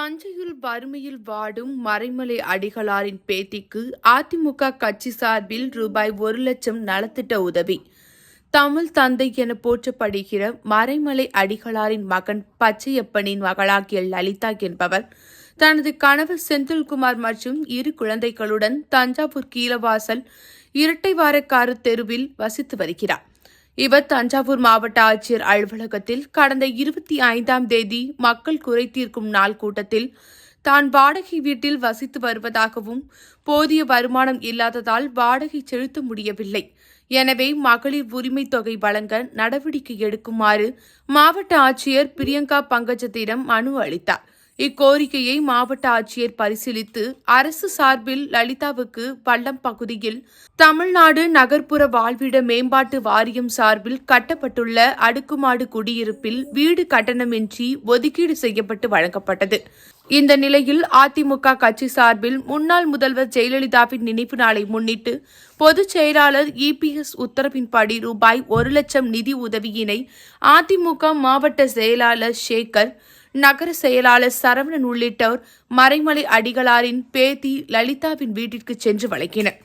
தஞ்சையில் வறுமையில் வாடும் மறைமலை அடிகளாரின் பேத்திக்கு அதிமுக கட்சி சார்பில் ரூபாய் ஒரு லட்சம் நலத்திட்ட உதவி. தமிழ் தந்தை என போற்றப்படுகிற மறைமலை அடிகளாரின் மகன் பச்சையப்பனின் மகளாகிய லலிதா என்பவர் தனது கணவர் செந்தில்குமார் மற்றும் இரு குழந்தைகளுடன் தஞ்சாவூர் கீழவாசல் இரட்டைவாரக்காரு தெருவில் வசித்து வருகிறார். இவர் தஞ்சாவூர் மாவட்ட ஆட்சியர் அலுவலகத்தில் கடந்த இருபத்தி ஐந்தாம் தேதி மக்கள் குறை தீர்க்கும் நாள் கூட்டத்தில் தான் வாடகை வீட்டில் வசித்து வருவதாகவும் போதிய வருமானம் இல்லாததால் வாடகை செலுத்த முடியவில்லை. எனவே மகளிர் உரிமை தொகை வழங்க நடவடிக்கை எடுக்குமாறு மாவட்ட ஆட்சியர் பிரியங்கா பங்கஜத்திடம் மனு அளித்தார். இக்கோரிக்கையை மாவட்ட ஆட்சியர் பரிசீலித்து அரசு சார்பில் லலிதாவுக்கு பள்ளம் பகுதியில் தமிழ்நாடு நகர்ப்புற வாழ்விட மேம்பாட்டு வாரியம் சார்பில் கட்டப்பட்டுள்ள அடுக்குமாடு குடியிருப்பில் வீடு கட்டணமின்றி ஒதுக்கீடு செய்யப்பட்டு வழங்கப்பட்டது. இந்த நிலையில் அதிமுக கட்சி சார்பில் முன்னாள் முதல்வர் ஜெயலலிதாவின் நினைவு நாளை முன்னிட்டு பொதுச் செயலாளர் இபிஎஸ் உத்தரவின்படி ரூபாய் ஒரு லட்சம் நிதி உதவியினை அதிமுக மாவட்ட செயலாளர் சேகர் நகர செயலாளர் சரவணன் உள்ளிட்டோர் மறைமலை அடிகளாரின் பேத்தி லலிதாவின் வீட்டிற்கு சென்று வழங்கினர்.